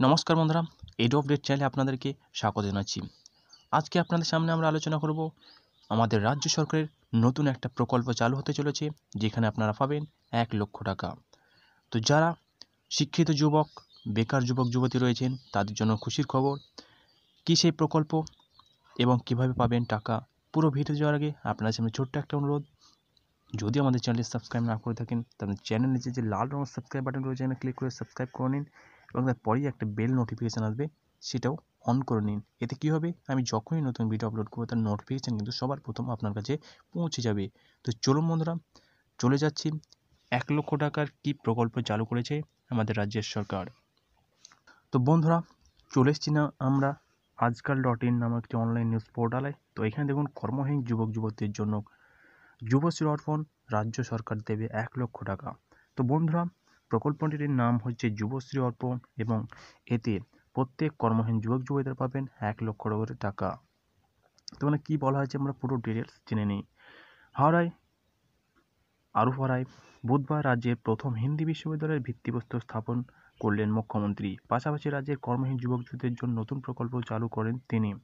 নমস্কার বন্ধুরা ado update চ্যানেলে আপনাদেরকে স্বাগত জানাচ্ছি। আজকে আপনাদের সামনে আমরা আলোচনা করব আমাদের রাজ্য সরকারের নতুন একটা প্রকল্প চালু হতে চলেছে, যেখানে আপনারা পাবেন এক লক্ষ টাকা। তো যারা শিক্ষিত যুবক, বেকার যুবক, যুবতী রয়েছেন, তাদের জন্য খুশির খবর, কী সেই প্রকল্প এবং কীভাবে পাবেন টাকা, পুরো ভিডিও যাওয়ার আগে আপনার সামনে ছোট্ট একটা অনুরোধ, যদি আমাদের চ্যানেলটি সাবস্ক্রাইব না করে থাকেন, তাহলে চ্যানেল নিচে যে লাল রঙের সাবস্ক্রাইব বাটন রয়েছে ক্লিক করে সাবস্ক্রাইব করে নিন। এবং তারপরেই একটা বেল নোটিফিকেশান আসবে, সেটাও অন করে নিন। এতে কী হবে? আমি যখনই নতুন ভিডিও আপলোড করব, তার নোটিফিকেশান কিন্তু সবার প্রথম আপনার কাছে পৌঁছে যাবে। তো চলুন বন্ধুরা, চলে যাচ্ছি। এক লক্ষ টাকার কি প্রকল্প চালু করেছে আমাদের রাজ্যের সরকার? তো বন্ধুরা, চলে এসছি না আমরা আজকাল ডট ইন নামক একটি অনলাইন নিউজ পোর্টালে তো এখানে দেখুন, কর্মহীন যুবক যুবতীর জন্য যুবশ্রী অর্পণ রাজ্য সরকার দেবে এক লক্ষ টাকা। তো বন্ধুরা প্রকল্পটির নাম হচ্ছে যুবশ্রী অর্পণ এবং এতে প্রত্যেক কর্মহীন যুবক যুবতীরা পাবেন এক লক্ষ করে টাকা। তো মানে কী বলা হয়েছে আমরা পুরো ডিটেলস জেনে নিই। হাওড়ায়, আরুপাড়ায় বুধবার রাজ্যের প্রথম হিন্দি বিশ্ববিদ্যালয়ের ভিত্তিপ্রস্তর স্থাপন করলেন মুখ্যমন্ত্রী। পাশাপাশি রাজ্যের কর্মহীন যুবক যুবতীদের জন্য নতুন প্রকল্প চালু করেন তিনি।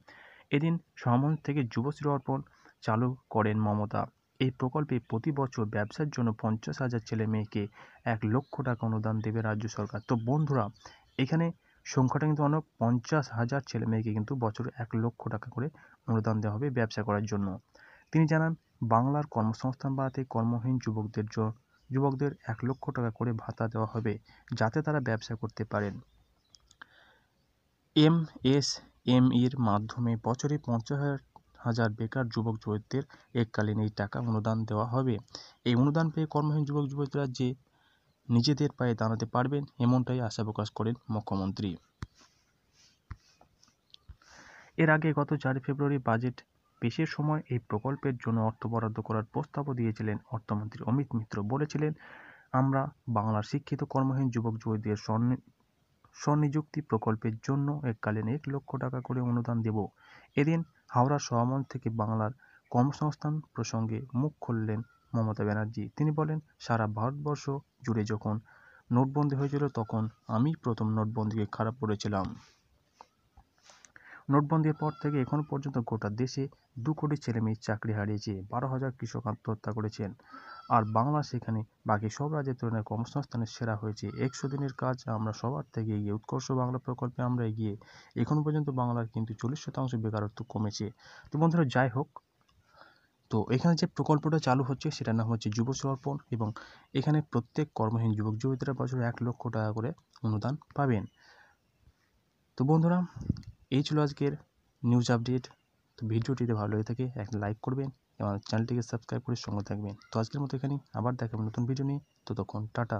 এদিন সমাজ থেকে যুবশ্রী অর্পণ চালু করেন মমতা। এই প্রকল্পে প্রতি বছর ব্যবসার জন্য পঞ্চাশ হাজার ছেলে মেয়েকে এক লক্ষ টাকা অনুদান দেবে রাজ্য সরকার। তো বন্ধুরা, এখানে সংখ্যাটা কিন্তু অনেক, পঞ্চাশ হাজার ছেলে মেয়েকে কিন্তু বছরে এক লক্ষ টাকা করে অনুদান দেওয়া হবে ব্যবসা করার জন্য। তিনি জানান, বাংলার কর্মসংস্থান বাড়াতে কর্মহীন যুবকদের যুবকদের এক লক্ষ টাকা করে ভাতা দেওয়া হবে যাতে তারা ব্যবসা করতে পারেন। এম এস এম ইর মাধ্যমে বছরে পঞ্চাশ হাজার হাজার বেকার যুবক যুবতীদের এককালীন এই টাকা অনুদান দেওয়া হবে। এই অনুদান পেয়ে কর্মহীন যুবক যুবতীরা যে নিজেদের পায়ে দাঁড়াতে পারবেন এমনটাই আশা প্রকাশ করেন মুখ্যমন্ত্রী। এর আগে গত চার ফেব্রুয়ারি বাজেট পেশের সময় এই প্রকল্পের জন্য অর্থ বরাদ্দ করার প্রস্তাবও দিয়েছিলেন অর্থমন্ত্রী অমিত মিত্র। বলেছিলেন, আমরা বাংলার শিক্ষিত কর্মহীন যুবক যুবতীদের স্বনিযুক্তি প্রকল্পের জন্য এককালীন এক লক্ষ টাকা করে অনুদান দেব। এদিন হাওড়া সভামঞ্চ থেকে বাংলার কর্মসংস্থান প্রসঙ্গে মুখ খুললেন মমতা ব্যানার্জি। তিনি বলেন, সারা ভারতবর্ষ জুড়ে যখন নোটবন্দি হয়েছিল, তখন আমি প্রথম নোটবন্দিকে খারাপ করেছিলাম। নোটবন্দির পর থেকে এখনও পর্যন্ত গোটা দেশে দু কোটি ছেলেমেয়ের চাকরি হারিয়েছে। বারো হাজার কৃষক আত্মহত্যা করেছেন। আর বাংলা সেখানে বাকি সব রাজ্যের তুলনায় কর্মসংস্থানের সেরা হয়েছে। একশো দিনের কাজ আমরা সবার থেকে এগিয়ে, উৎকর্ষ বাংলা প্রকল্পে আমরা এগিয়ে। এখন পর্যন্ত বাংলার কিন্তু চল্লিশ শতাংশ বেকারত্ব কমেছে। তো বন্ধুরা, যাই হোক, তো এখানে যে প্রকল্পটা চালু হচ্ছে সেটার নাম হচ্ছে যুব সমর্পণ এবং এখানে প্রত্যেক কর্মহীন যুবক যুবতীরা বছরে এক লক্ষ টাকা করে অনুদান পাবেন। তো বন্ধুরা, এই ছিল আজকের নিউজ আপডেট তো ভিডিওটিতে ভালো লেগে থাকে একটা লাইক করবেন। এবং চ্যানেলটিকে সাবস্ক্রাইব করে সঙ্গে থাকবেন। তো আজকের মতো এখানেই আবার দেখাবেন নতুন ভিডিও নিয়ে। ততক্ষণ টাটা।